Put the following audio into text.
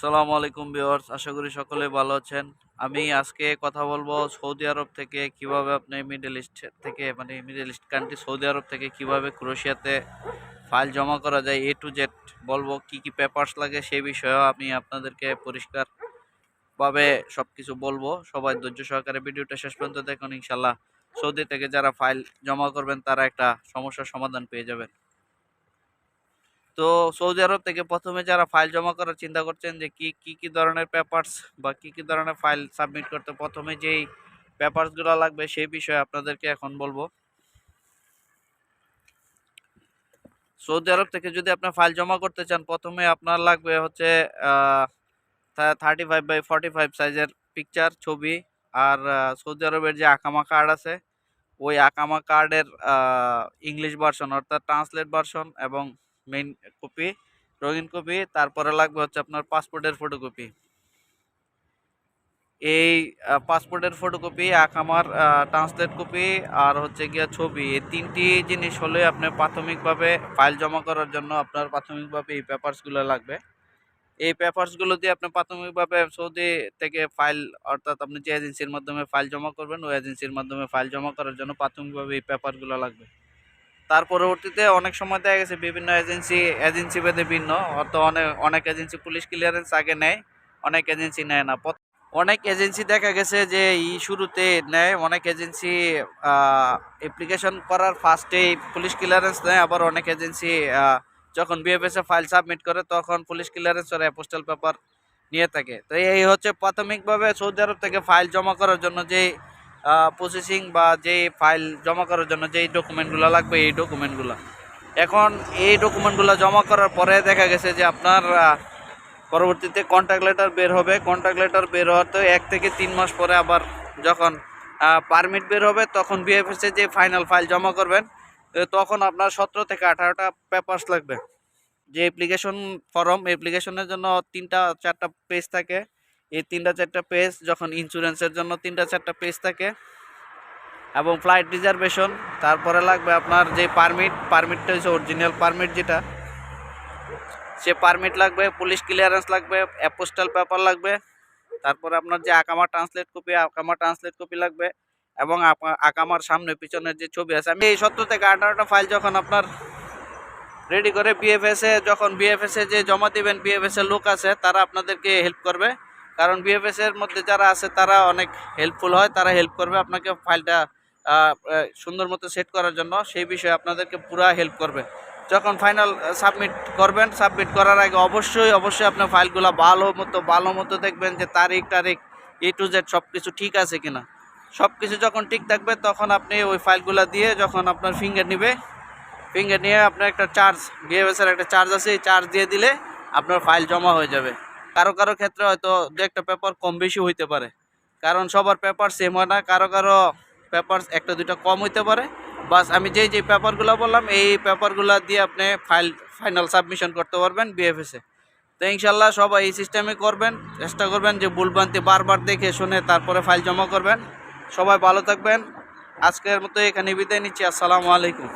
সালামু আলাইকুম ভিউয়ার্স, আশা করি সকলে ভালো আছেন। আমি আজকে কথা বলব সৌদি আরব থেকে কীভাবে আপনি মিডল ইস্ট থেকে মানে middle east country Saudi Arabia থেকে কীভাবে ক্রোয়েশিয়াতে ফাইল জমা করা যায় এ টু জেড বলব, কি কি পেপারস লাগে সেই বিষয়েও আমি আপনাদেরকে পরিষ্কারভাবে সব কিছু বলব। সবাই ধৈর্য সহকারে ভিডিওটা শেষ পর্যন্ত দেখুন ইনশাল্লাহ সৌদি থেকে যারা ফাইল জমা করবেন, তারা একটা সমস্যার সমাধান পেয়ে যাবেন। তো সৌদি আরব থেকে প্রথমে যারা ফাইল জমা করার চিন্তা করছেন যে কি কি কি ধরনের পেপারস বা কি কি ধরনের ফাইল সাবমিট করতে প্রথমে যেই পেপারসগুলো লাগবে সেই বিষয়ে আপনাদেরকে এখন বলব। সৌদি আরব থেকে যদি আপনার ফাইল জমা করতে চান, প্রথমে আপনার লাগবে হচ্ছে thirty five by forty five সাইজের পিকচার ছবি আর সৌদি আরবের যে আকামা কার্ড আছে, ওই আকামা কার্ডের ইংলিশ ভার্সন অর্থাৎ ট্রান্সলেট ভার্সন এবং মেইন কপি রঙিন কপি তারপরে লাগবে হচ্ছে আপনার পাসপোর্টের ফটোকপি এই পাসপোর্টের ফটোকপি আকামার ট্রান্সলেট কপি আর হচ্ছে গিয়া ছবি, এই তিনটি জিনিস হলে আপনি প্রাথমিকভাবে ফাইল জমা করার জন্য আপনার প্রাথমিকভাবে এই পেপারসগুলো লাগবে। এই পেপারসগুলো দিয়ে আপনি প্রাথমিকভাবে সৌদি থেকে ফাইল অর্থাৎ আপনি যে এজেন্সির মাধ্যমে ফাইল জমা করবেন, ওই এজেন্সির মাধ্যমে ফাইল জমা করার জন্য প্রাথমিকভাবে এই পেপারগুলো লাগবে। তার পরবর্তীতে অনেক সময় দেখা গেছে বিভিন্ন এজেন্সি এজেন্সি ভেদে ভিন্ন। অর্থাৎ অনেক অনেক এজেন্সি পুলিশ ক্লিয়ারেন্স আগে নেয়, অনেক এজেন্সি নেয় না। অনেক এজেন্সি দেখা গেছে যে ই শুরুতে নেয়, অনেক এজেন্সি অ্যাপ্লিকেশন করার ফার্স্টেই পুলিশ ক্লিয়ারেন্স নেয়, আবার অনেক এজেন্সি যখন বিএফএস এ ফাইল সাবমিট করে, তখন পুলিশ ক্লিয়ারেন্স আর পোস্টাল পেপার নিয়ে থাকে। তো এই হচ্ছে প্রাথমিকভাবে সৌদি আরব থেকে ফাইল জমা করার জন্য যে প্রসেসিং বা যে ফাইল জমা করার জন্য যেই ডকুমেন্টগুলো লাগবে, এই ডকুমেন্টগুলো এখন এই ডকুমেন্টগুলো জমা করার পরে দেখা গেছে যে আপনার পরবর্তীতে কন্ট্যাক্ট লেটার বের হবে। কন্ট্যাক্ট লেটার বের হওয়াতে এক থেকে তিন মাস পরে আবার যখন পারমিট বের হবে, তখন বিএফএসে যে ফাইনাল ফাইল জমা করবেন তখন আপনার সতেরো থেকে আঠারোটা পেপার্স লাগবে। যে অ্যাপ্লিকেশন ফর্ম অ্যাপ্লিকেশনের জন্য তিনটা, চারটা পেজ থাকে। এই তিনটা চারটা পেজ যখন ইন্স্যুরেন্সের জন্য তিনটা চারটা পেজ থাকে এবং ফ্লাইট রিজার্ভেশন তারপরে লাগবে আপনার যে পারমিট পারমিটটা হচ্ছে অরিজিনাল পারমিট যেটা, সে পারমিট লাগবে পুলিশ ক্লিয়ারেন্স লাগবে অ্যাপোস্টাল পেপার লাগবে, তারপরে আপনার যে আকামা ট্রান্সলেট কপি আকামা ট্রান্সলেট কপি লাগবে এবং আকামার সামনে পিছনের যে ছবি আছে। আমি এই সত্তর থেকে আঠারোটা ফাইল যখন আপনার রেডি করে বিএফএস যখন বিএফএস যে জমা দিবেন বিএফএস লোক আছে, তারা আপনাদেরকে হেল্প করবে। কারণ বিএফএস এর মধ্যে যারা আছে, তারা অনেক হেল্পফুল হয়। তারা হেল্প করবে আপনাকে ফাইলটা সুন্দর মতো সেট করার জন্য। সেই বিষয়ে আপনাদেরকে পুরা হেল্প করবে। যখন ফাইনাল সাবমিট করবেন সাবমিট করার আগে অবশ্যই অবশ্যই আপনার ফাইলগুলো ভালো মতো ভালো মতো দেখবেন যে তারিখ তারিখ এ টু জেড সব কিছু ঠিক আছে কিনা। সব কিছু যখন ঠিক থাকবে, তখন আপনি ওই ফাইলগুলো দিয়ে যখন আপনার ফিঙ্গার নিবে ফিঙ্গার নিয়ে আপনার একটা চার্জ বিএফএস এর একটা চার্জ আছে, এই চার্জ দিয়ে দিলে আপনার ফাইল জমা হয়ে যাবে। কারও কারও ক্ষেত্রে হয়তো দু একটা পেপার কম বেশি হইতে পারে। কারণ সবার পেপার সেম হয় না, কারও কারও পেপার একটা দুইটা কম হইতে পারে। বাস আমি যেই যে পেপারগুলো বললাম, এই পেপারগুলো দিয়ে আপনি ফাইল ফাইনাল সাবমিশন করতে পারবেন বিএফএসে তো ইনশাল্লাহ সবাই এই সিস্টেমে করবেন, চেষ্টা করবেন যে ভুলভ্রান্তি বারবার দেখে শুনে তারপরে ফাইল জমা করবেন। সবাই ভালো থাকবেন। আজকের মতো এখানে বিদায় নিচ্ছি, আসসালামু আলাইকুম।